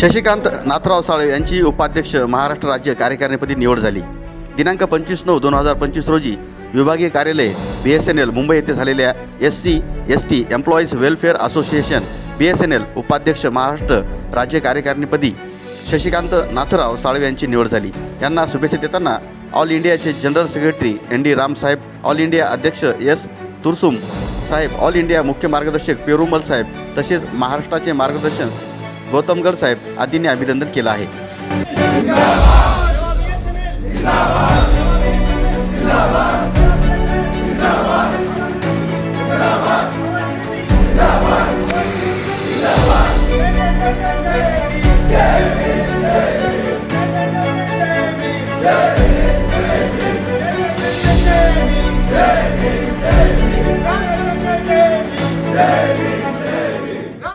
शशिकांत नाथराव साळे यांची उपाध्यक्ष महाराष्ट्र राज्य कार्यकारिणीपदी निवड झाली. दिनांक पंचवीस नऊ दोन हजार पंचवीस रोजी विभागीय कार्यालय B S N L Mumbai येथे झालेल्या S C S T employees welfare association B S N L उपाध्यक्ष महाराष्ट्र राज्य कार्यकारिणीपदी शशिकांत नाथराव साळवे यांची निवड झाली. यांना शुभेच्छा देताना ऑल इंडियाचे general secretary N D Ramsaheb all India अध्यक्ष एस तुरसुम साहेब ऑल इंडिया मुख्य मार्गदर्शक पेरुमल साहेब तसेच महाराष्ट्राचे मार्गदर्शन गौतमगड साहेब आदींनी अभिनंदन केलं आहे Jai